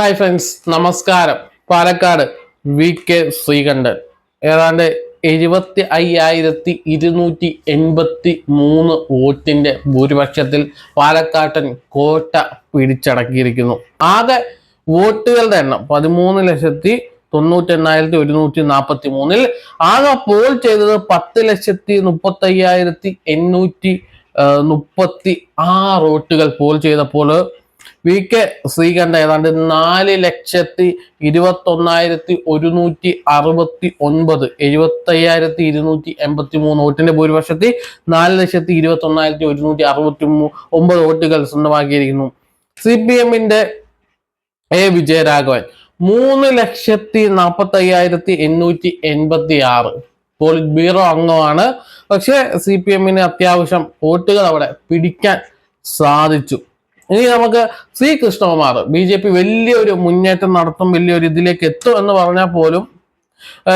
Hi friends നമസ്കാരം. Palakkad V K Sreekandan. ഏതാണ്ട് എഴുപത്തി അയ്യായിരത്തി ഇരുന്നൂറ്റി എൺപത്തി മൂന്ന് വോട്ടിന്റെ ഭൂരിപക്ഷത്തിൽ പാലക്കാട്ടൻ കോട്ട പിടിച്ചടക്കിയിരിക്കുന്നു. ആകെ വോട്ടുകളുടെ എണ്ണം പതിമൂന്ന് ലക്ഷത്തി തൊണ്ണൂറ്റി എണ്ണായിരത്തി ഒരുന്നൂറ്റി നാൽപ്പത്തി മൂന്നിൽ ആകെ പോൾ ചെയ്തത് പത്ത് ലക്ഷത്തി മുപ്പത്തി അയ്യായിരത്തി എണ്ണൂറ്റി മുപ്പത്തി ആറ് വോട്ടുകൾ പോൾ ചെയ്തപ്പോൾ വി കെ ശ്രീകണ്ഠ ഏതാണ്ട് നാല് ലക്ഷത്തി ഇരുപത്തി ഒന്നായിരത്തി ഒരുന്നൂറ്റി അറുപത്തി ഒൻപത് എഴുപത്തി അയ്യായിരത്തി ഇരുന്നൂറ്റി എൺപത്തി മൂന്ന് വോട്ടിന്റെ ഭൂരിപക്ഷത്തിൽ നാല് ലക്ഷത്തി ഇരുപത്തി ഒന്നായിരത്തി ഒരുന്നൂറ്റി അറുപത്തി ഒമ്പത് വോട്ടുകൾ സ്വന്തമാക്കിയിരിക്കുന്നു. സി പി എമ്മിന്റെ എ. വിജയരാഘവൻ മൂന്ന് ലക്ഷത്തി നാൽപ്പത്തി അയ്യായിരത്തി എണ്ണൂറ്റി എൺപത്തി ആറ് പോളിറ്റ് ബ്യൂറോ അംഗമാണ്. പക്ഷേ സി പി എമ്മിന് അത്യാവശ്യം വോട്ടുകൾ അവിടെ പിടിക്കാൻ സാധിച്ചു. ഇനി നമുക്ക് C Krishnakumar B J P വലിയൊരു മുന്നേറ്റം നടത്തും വലിയൊരു ഇതിലേക്ക് എത്തും എന്ന് പറഞ്ഞാൽ പോലും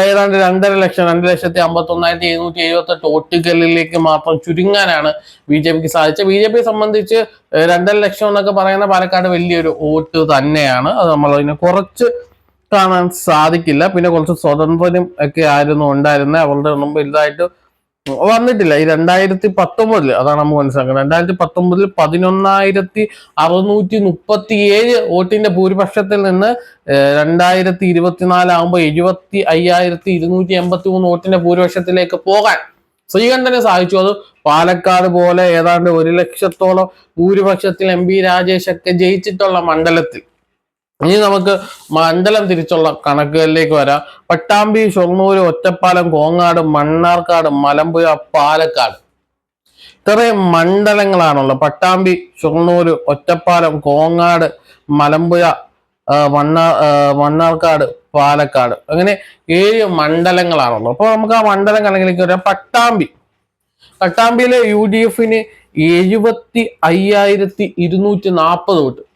ഏതാണ്ട് രണ്ടര ലക്ഷം രണ്ട് ലക്ഷത്തി അമ്പത്തി ഒന്നായിരത്തി എഴുന്നൂറ്റി എഴുപത്തി എട്ട് വോട്ടുകളിലേക്ക് മാത്രം ചുരുങ്ങാനാണ് ബി ജെ പിക്ക് സാധിച്ചത്. ബി ജെ പിയെ സംബന്ധിച്ച് രണ്ടര ലക്ഷം എന്നൊക്കെ പറയുന്ന പാലക്കാട് വലിയൊരു വോട്ട് തന്നെയാണ്. അത് നമ്മൾ അതിനെ കുറച്ച് കാണാൻ സാധിക്കില്ല. പിന്നെ കുറച്ച് സ്വതന്ത്രനും ഒക്കെ ആയിരുന്നു ഉണ്ടായിരുന്നത്. അവരുടെ ഒന്നും വലുതായിട്ട് വന്നിട്ടില്ല. ഈ രണ്ടായിരത്തി പത്തൊമ്പതിൽ അതാണ് നമ്മൾ മനസ്സിലാക്കുന്നത് രണ്ടായിരത്തി പത്തൊമ്പതിൽ പതിനൊന്നായിരത്തി അറുന്നൂറ്റി മുപ്പത്തി ഏഴ് വോട്ടിന്റെ ഭൂരിപക്ഷത്തിൽ നിന്ന് രണ്ടായിരത്തി ഇരുപത്തിനാല് ആകുമ്പോൾ എഴുപത്തി അയ്യായിരത്തി ഇരുന്നൂറ്റി എൺപത്തി മൂന്ന് വോട്ടിന്റെ ഭൂരിപക്ഷത്തിലേക്ക് പോകാൻ ശ്രീകണ്ഠന് സാധിച്ചു. അത് പാലക്കാട് പോലെ ഏതാണ്ട് ഒരു ലക്ഷത്തോളം ഭൂരിപക്ഷത്തിൽ എം പി രാജേഷ് ഒക്കെ ജയിച്ചിട്ടുള്ള മണ്ഡലത്തിൽ. ഇനി നമുക്ക് മണ്ഡലം തിരിച്ചുള്ള കണക്കുകളിലേക്ക് വരാം. പട്ടാമ്പി ഷൊർണൂര് ഒറ്റപ്പാലം കോങ്ങാട് മണ്ണാർക്കാട് മലമ്പുഴ പാലക്കാട്. ഇത്രയും മണ്ഡലങ്ങളാണുള്ളത്. പട്ടാമ്പി ഷൊർണൂര് ഒറ്റപ്പാലം കോങ്ങാട് മലമ്പുഴ മണ്ണാർ മണ്ണാ മണ്ണാർക്കാട് പാലക്കാട്. അങ്ങനെ ഏഴ് മണ്ഡലങ്ങളാണുള്ളത്. അപ്പോൾ നമുക്ക് ആ മണ്ഡലം കണക്കിലേക്ക് വരാം. പട്ടാമ്പി. പട്ടാമ്പിയിലെ യു ഡി എഫിന് എഴുപത്തി അയ്യായിരത്തി ഇരുന്നൂറ്റി നാൽപ്പത് വോട്ട്.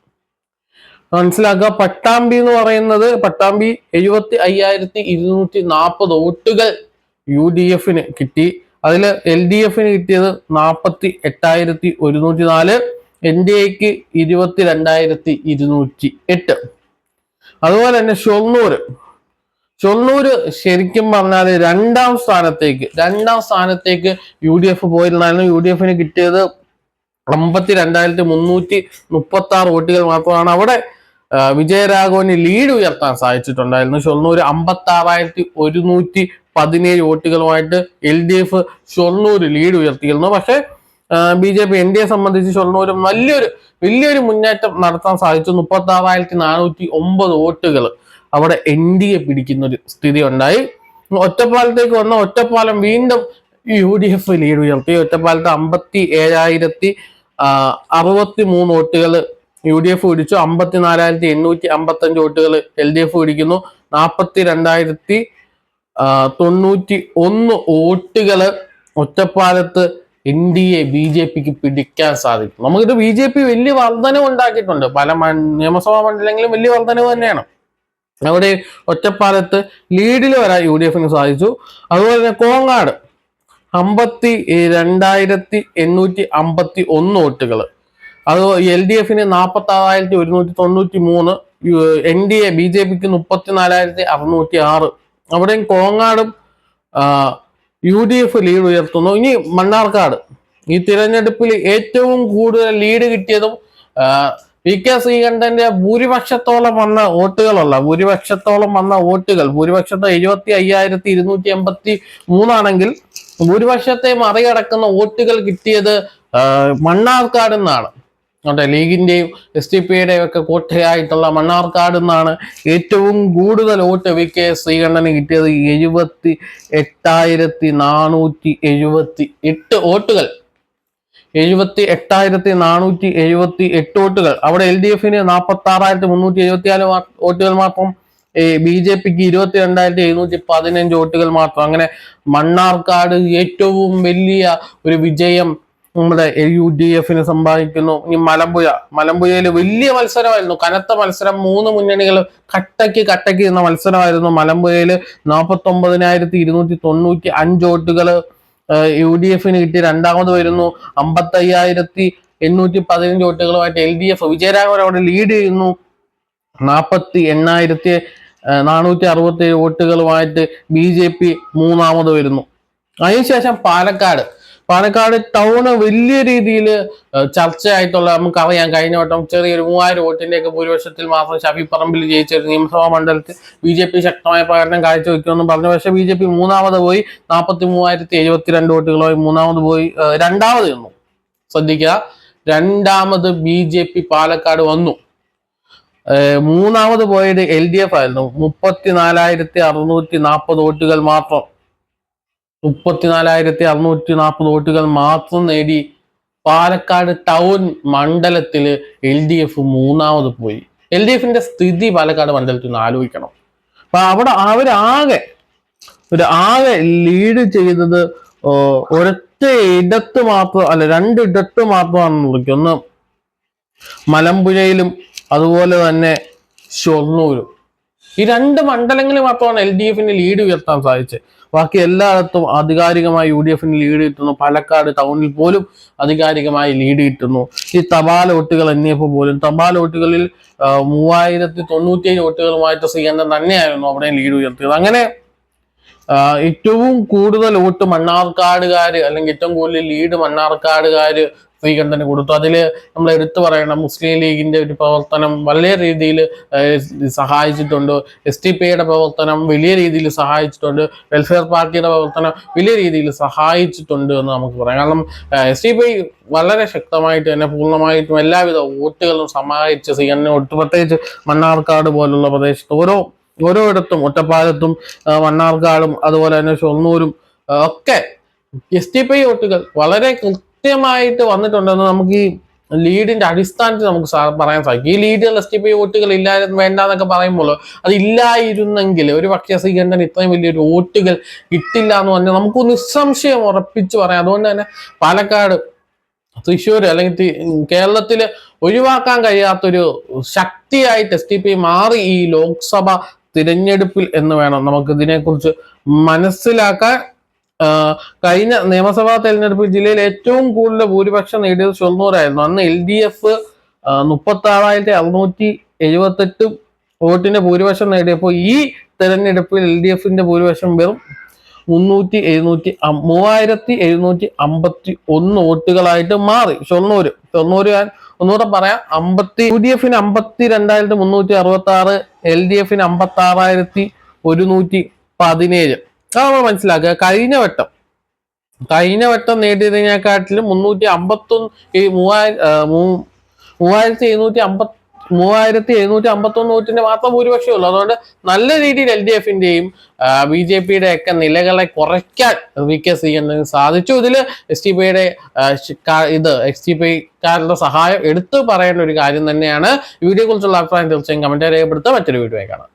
മനസ്സിലാക്കുക. പട്ടാമ്പി എന്ന് പറയുന്നത് പട്ടാമ്പി എഴുപത്തി അയ്യായിരത്തി ഇരുന്നൂറ്റി നാൽപ്പത് വോട്ടുകൾ യു ഡി എഫിന് കിട്ടി. അതിൽ എൽ ഡി എഫിന് കിട്ടിയത് നാൽപ്പത്തി എട്ടായിരത്തി ഒരുന്നൂറ്റി നാല് എൻ ഡി എക്ക് ഇരുപത്തി രണ്ടായിരത്തി ഇരുന്നൂറ്റി എട്ട് അതുപോലെ തന്നെ ഷൊർണൂര് ഷൊർണൂര് ശരിക്കും പറഞ്ഞാൽ രണ്ടാം സ്ഥാനത്തേക്ക് രണ്ടാം സ്ഥാനത്തേക്ക് യു ഡി എഫ് പോയിരുന്നാലും യു ഡി എഫിന് കിട്ടിയത് അമ്പത്തി രണ്ടായിരത്തി മുന്നൂറ്റി മുപ്പത്തി ആറ് വോട്ടുകൾ മാത്രമാണ്. അവിടെ വിജയരാഘവന് ലീഡ് ഉയർത്താൻ സാധിച്ചിട്ടുണ്ടായിരുന്നു. ഷൊർണൂർ അമ്പത്തി ആറായിരത്തി ഒരുന്നൂറ്റി പതിനേഴ് വോട്ടുകളുമായിട്ട് L D F Shoranur lead ഉയർത്തിയിരുന്നു. പക്ഷേ B J P N D A സംബന്ധിച്ച് ഷൊർണൂർ വലിയൊരു വലിയൊരു മുന്നേറ്റം നടത്താൻ സാധിച്ചു. മുപ്പത്തി ആറായിരത്തി നാനൂറ്റി ഒമ്പത് വോട്ടുകൾ അവിടെ എൻ ഡി എ പിടിക്കുന്ന ഒരു സ്ഥിതി ഉണ്ടായി ഒറ്റപ്പാലത്തേക്ക് വന്ന ഒറ്റപ്പാലം വീണ്ടും യു ഡി എഫ് ലീഡ് ഉയർത്തി. ഒറ്റപ്പാലത്ത് അമ്പത്തി ഏഴായിരത്തി അറുപത്തി മൂന്ന് വോട്ടുകൾ യു ഡി എഫ് പിടിച്ചു. അമ്പത്തിനാലായിരത്തി എണ്ണൂറ്റി അമ്പത്തി അഞ്ച് വോട്ടുകൾ എൽ ഡി എഫ് പിടിക്കുന്നു. നാൽപ്പത്തി രണ്ടായിരത്തി തൊണ്ണൂറ്റി ഒന്ന് വോട്ടുകൾ ഒറ്റപ്പാലത്ത് N D A B J പിക്ക് പിടിക്കാൻ സാധിക്കും. നമുക്കിത് ബി ജെ പി വലിയ വർധനവ് ഉണ്ടാക്കിയിട്ടുണ്ട്. പല നിയമസഭാ മണ്ഡലങ്ങളിലും വലിയ വർധനവ് തന്നെയാണ്. അവിടെ ഒറ്റപ്പാലത്ത് ലീഡിൽ വരാൻ യു ഡി എഫിന് സാധിച്ചു. അതുപോലെ തന്നെ കോങ്ങാട് അമ്പത്തി രണ്ടായിരത്തി എണ്ണൂറ്റി അമ്പത്തി ഒന്ന് വോട്ടുകൾ അത് എൽ ഡി എഫിന് നാൽപ്പത്തി ആറായിരത്തി ഒരുന്നൂറ്റി തൊണ്ണൂറ്റി മൂന്ന് N D A B J പിക്ക് മുപ്പത്തിനാലായിരത്തി അറുന്നൂറ്റി ആറ് അവിടെയും കോങ്ങാടും യു ഡി എഫ് ലീഡ് ഉയർത്തുന്നു. ഇനി മണ്ണാർക്കാട്. ഈ തിരഞ്ഞെടുപ്പിൽ ഏറ്റവും കൂടുതൽ ലീഡ് കിട്ടിയതും പി കെ ശ്രീകണ്ഠന്റെ ഭൂരിപക്ഷത്തോളം വന്ന വോട്ടുകളല്ല ഭൂരിപക്ഷത്തോളം വന്ന വോട്ടുകൾ ഭൂരിപക്ഷത്തെ എഴുപത്തി അയ്യായിരത്തി ഇരുന്നൂറ്റി എൺപത്തി മൂന്നാണെങ്കിൽ ഭൂരിപക്ഷത്തെ മറികടക്കുന്ന വോട്ടുകൾ കിട്ടിയത് മണ്ണാർക്കാട് നിന്നാണ്. അവിടെ ലീഗിന്റെയും എസ് ഡി പിയുടെയും ഒക്കെ കോട്ടയായിട്ടുള്ള മണ്ണാർക്കാട് നിന്നാണ് ഏറ്റവും കൂടുതൽ വോട്ട് വി കെ ശ്രീകണ്ഠന് കിട്ടിയത് എഴുപത്തി എട്ടായിരത്തി നാനൂറ്റി എഴുപത്തി എട്ട് വോട്ടുകൾ. എഴുപത്തി എട്ടായിരത്തി നാനൂറ്റി എഴുപത്തി എട്ട് വോട്ടുകൾ. അവിടെ എൽ ഡി എഫിന് നാൽപ്പത്തി ആറായിരത്തി മുന്നൂറ്റി എഴുപത്തി നാല് വോട്ടുകൾ മാത്രം ബി ജെ പിക്ക് ഇരുപത്തി രണ്ടായിരത്തി എഴുന്നൂറ്റി പതിനഞ്ച് വോട്ടുകൾ മാത്രം. അങ്ങനെ മണ്ണാർക്കാട് ഏറ്റവും വലിയ ഒരു വിജയം നമ്മുടെ യു ഡി എഫിന് സമ്പാദിക്കുന്നു. ഇനി മലമ്പുഴ. മലമ്പുഴയിൽ വലിയ മത്സരമായിരുന്നു. കനത്ത മത്സരം മൂന്ന് മുന്നണികൾ കട്ടയ്ക്ക് കട്ടയ്ക്ക് നിന്ന മത്സരമായിരുന്നു. മലമ്പുഴയിൽ നാൽപ്പത്തി ഒമ്പതിനായിരത്തി ഇരുന്നൂറ്റി തൊണ്ണൂറ്റി അഞ്ച് വോട്ടുകൾ യു ഡി എഫിന് കിട്ടി. രണ്ടാമത് വരുന്നു അമ്പത്തി അയ്യായിരത്തി എണ്ണൂറ്റി പതിനഞ്ച് വോട്ടുകളുമായിട്ട് എൽ ഡി എഫ് വിജയരാഘവൻ അവിടെ ലീഡ് ചെയ്യുന്നു. നാൽപ്പത്തി എണ്ണായിരത്തി നാനൂറ്റി അറുപത്തി ഏഴ് വോട്ടുകളുമായിട്ട് ബി ജെ പി മൂന്നാമത് വരുന്നു. അതിനുശേഷം പാലക്കാട്. പാലക്കാട് ടൗണ് വലിയ രീതിയിൽ ചർച്ചയായിട്ടുള്ള നമുക്കറിയാം. കഴിഞ്ഞ വട്ടം ചെറിയൊരു മൂവായിരം വോട്ടിന്റെയൊക്കെ ഭൂരിപക്ഷത്തിൽ മാത്രം ഷഫി പറമ്പിൽ ജയിച്ച ഒരു നിയമസഭാ മണ്ഡലത്തിൽ ബി ജെ പി ശക്തമായ പ്രകടനം കാഴ്ചവെക്കുമെന്ന് പറഞ്ഞു. പക്ഷേ ബി ജെ പി മൂന്നാമത് പോയി നാൽപ്പത്തി മൂവായിരത്തി എഴുപത്തിരണ്ട് വോട്ടുകളായി മൂന്നാമത് പോയി രണ്ടാമത് നിന്നു. ശ്രദ്ധിക്കുക രണ്ടാമത് ബി ജെ പി പാലക്കാട് വന്നു. മൂന്നാമത് പോയത് എൽ ഡി എഫ് ആയിരുന്നു. മുപ്പത്തിനാലായിരത്തി അറുന്നൂറ്റി നാൽപ്പത് വോട്ടുകൾ മാത്രം. മുപ്പത്തിനാലായിരത്തി അറുന്നൂറ്റി നാൽപ്പത് വോട്ടുകൾ മാത്രം നേടി പാലക്കാട് ടൗൺ മണ്ഡലത്തിൽ എൽ ഡി എഫ് മൂന്നാമത് പോയി. എൽ ഡി എഫിന്റെ സ്ഥിതി പാലക്കാട് മണ്ഡലത്തിൽ നിന്ന് ആലോചിക്കണം. അപ്പൊ അവിടെ അവരാകെ ഒരു ആകെ ലീഡ് ചെയ്തത് ഒരൊറ്റ ഇടത്ത് മാത്രം അല്ല രണ്ടിടത്ത് മാത്രമാണെന്ന് വിളിക്കും. ഒന്ന് മലമ്പുഴയിലും അതുപോലെ തന്നെ ഷൊർണൂരും. ഈ രണ്ട് മണ്ഡലങ്ങളിൽ മാത്രമാണ് എൽ ഡി എഫിന് ലീഡ് ഉയർത്താൻ സാധിച്ചത്. ബാക്കി എല്ലായിടത്തും ആധികാരികമായി യു ഡി എഫിന് ലീഡ് കിട്ടുന്നു. പാലക്കാട് ടൗണിൽ പോലും ആധികാരികമായി ലീഡ് കിട്ടുന്നു. ഈ തപാൽ വോട്ടുകൾ എണ്ണിയപ്പോൾ പോലും തപാൽ വോട്ടുകളിൽ മൂവായിരത്തി തൊണ്ണൂറ്റിയേഴ് വോട്ടുകളുമായിട്ട് ശ്രീകണ്ഠൻ തന്നെയായിരുന്നു അവിടെ ലീഡ് ഉയർത്തിയത്. അങ്ങനെ ഏറ്റവും കൂടുതൽ വോട്ട് മണ്ണാർക്കാടുകാർ അല്ലെങ്കിൽ ഏറ്റവും കൂടുതൽ ലീഡ് മണ്ണാർക്കാടുകാര് ശ്രീകണ്ഠന് കൊടുത്തു. അതിൽ നമ്മൾ എടുത്തു പറയണം മുസ്ലിം ലീഗിന്റെ ഒരു പ്രവർത്തനം വലിയ രീതിയിൽ സഹായിച്ചിട്ടുണ്ട്. എസ് ടി പിയുടെ പ്രവർത്തനം വലിയ രീതിയിൽ സഹായിച്ചിട്ടുണ്ട്. വെൽഫെയർ പാർട്ടിയുടെ പ്രവർത്തനം വലിയ രീതിയിൽ സഹായിച്ചിട്ടുണ്ട് എന്ന് നമുക്ക് പറയാം. കാരണം എസ് ടി പി വളരെ ശക്തമായിട്ട് തന്നെ പൂർണമായിട്ടും എല്ലാവിധ വോട്ടുകളും സമാഹരിച്ച് സി എന്നെ ഒട്ട് പ്രത്യേകിച്ച് മണ്ണാർക്കാട് പോലുള്ള പ്രദേശത്ത് ഓരോ ഓരോയിടത്തും ഒറ്റപ്പാലത്തും മണ്ണാർക്കാടും അതുപോലെ തന്നെ ഷൊർണൂരും ഒക്കെ എസ് ടി പി വോട്ടുകൾ വളരെ കൃത്യമായിട്ട് വന്നിട്ടുണ്ടെന്ന് നമുക്ക് ഈ ലീഡിന്റെ അടിസ്ഥാനത്തിൽ നമുക്ക് പറയാൻ സാധിക്കും. ഈ ലീഡുകൾ എസ് ടി പി വോട്ടുകൾ ഇല്ലായിരുന്നു വേണ്ടെന്നൊക്കെ പറയുമ്പോൾ അത് ഇല്ലായിരുന്നെങ്കിൽ ഒരു പക്ഷേ ശ്രീകണ്ഠൻ ഇത്രയും വലിയൊരു വോട്ടുകൾ കിട്ടില്ല എന്ന് പറഞ്ഞാൽ നമുക്ക് നിസ്സംശയം ഉറപ്പിച്ച് പറയാം. അതുകൊണ്ട് തന്നെ പാലക്കാട് തൃശ്ശൂർ അല്ലെങ്കിൽ കേരളത്തിൽ ഒഴിവാക്കാൻ കഴിയാത്തൊരു ശക്തിയായിട്ട് എസ് ടി പി മാറി ഈ ലോക്സഭ തിരഞ്ഞെടുപ്പിൽ എന്ന് വേണം നമുക്ക് ഇതിനെക്കുറിച്ച് മനസ്സിലാക്കാൻ കഴിഞ്ഞ നിയമസഭാ തെരഞ്ഞെടുപ്പിൽ ജില്ലയിൽ ഏറ്റവും കൂടുതൽ ഭൂരിപക്ഷം നേടിയത് ഷൊർണൂരായിരുന്നു. അന്ന് എൽ ഡി എഫ് മുപ്പത്തി ആറായിരത്തി അറുന്നൂറ്റി എഴുപത്തെട്ട് വോട്ടിന്റെ ഭൂരിപക്ഷം നേടിയപ്പോൾ ഈ തെരഞ്ഞെടുപ്പിൽ എൽ ഡി എഫിന്റെ ഭൂരിപക്ഷം വെറും മുന്നൂറ്റി എഴുന്നൂറ്റി മൂവായിരത്തി എഴുന്നൂറ്റി അമ്പത്തി ഒന്ന് വോട്ടുകളായിട്ട് മാറി ഷൊർണൂര്. ഷൊർണൂര് ഞാൻ ഒന്നുകൂടെ പറയാം. അമ്പത്തി യു ഡി എഫിന് അമ്പത്തി രണ്ടായിരത്തി മുന്നൂറ്റി അറുപത്തി ആറ് എൽ ഡി എഫിന് അമ്പത്തി ആറായിരത്തി ഒരുന്നൂറ്റി പതിനേഴ്. നമ്മൾ മനസ്സിലാക്കുക. കഴിഞ്ഞ വട്ടം കഴിഞ്ഞ വട്ടം നേടിയതിനെക്കാട്ടിലും മുന്നൂറ്റി അമ്പത്തൊന്ന് ഈ മൂവായിരം മൂവായിരത്തി എഴുന്നൂറ്റി അമ്പത്തി മൂവായിരത്തി എഴുന്നൂറ്റി അമ്പത്തൊന്ന് വോട്ടിന്റെ മാത്രം ഭൂരിപക്ഷമേ ഉള്ളൂ. അതുകൊണ്ട് നല്ല രീതിയിൽ എൽ ഡി എഫിന്റെയും ബി ജെ പിയുടെ ഒക്കെ നിലകളെ കുറയ്ക്കാൻ വി കെ സി എന്ന് സാധിച്ചു. ഇതിൽ എസ് ടി പിയുടെ ഇത് എസ് ടി പിക്കാരുടെ സഹായം എടുത്തു പറയേണ്ട ഒരു കാര്യം തന്നെയാണ്. വീഡിയോ കുറിച്ചുള്ള അഭിപ്രായം തീർച്ചയായും കമന്റ് രേഖപ്പെടുത്തുക. മറ്റൊരു വീഡിയോ കാണാം.